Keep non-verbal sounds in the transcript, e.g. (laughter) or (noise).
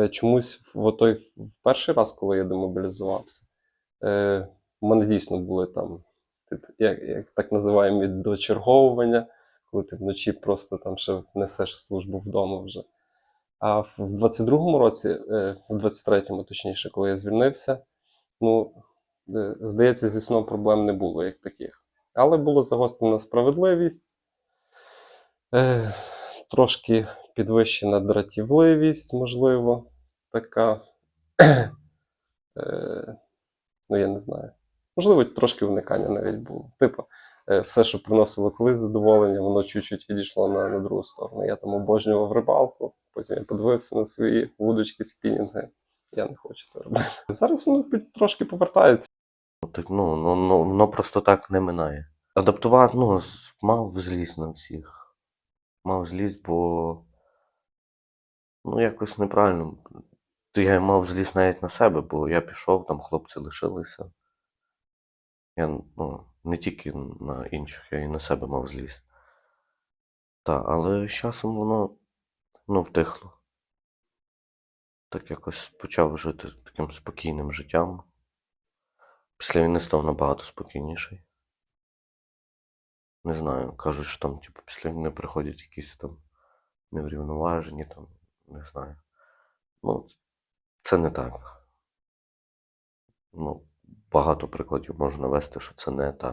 Е, Чомусь в той в перший раз, коли я демобілізувався, е, у мене дійсно були там як, як так називаємо дочерговування, коли ти вночі просто там ще несеш службу вдома вже. А в в 22-му році, е, в 23-му точніше, коли я звільнився, ну, е, здається, зі сном проблем не було як таких. Але була загострена справедливість, е, трошки підвищена дратівливість, можливо, така. (clears throat) Е, ну, я не знаю. Можливо, трошки уникання навіть було. Типу, е, все, що приносило колись задоволення, воно чуть-чуть відійшло на, на другу сторону. Я там обожнював рибалку, потім я подивився на свої вудочки, спінінги. Я не хочу це робити. Зараз воно трошки повертається. Так, ну, ну, ну, воно просто так не минає. Адаптувати, ну, мав злізь на всіх. Мав злізь, бо. Ну, якось неправильно. То я мав злізь навіть на себе, бо я пішов, там хлопці лишилися. Я ну, не тільки на інших, я і на себе мав злізь. Та, але з часом воно ну, втихло. Так якось почав жити таким спокійним життям. Після війни став набагато спокійніший. Не знаю, кажуть, що там, типу, після війни приходять якісь там неврівноважені, там, не знаю. Ну, це не так. Ну, багато прикладів можна навести, що це не так.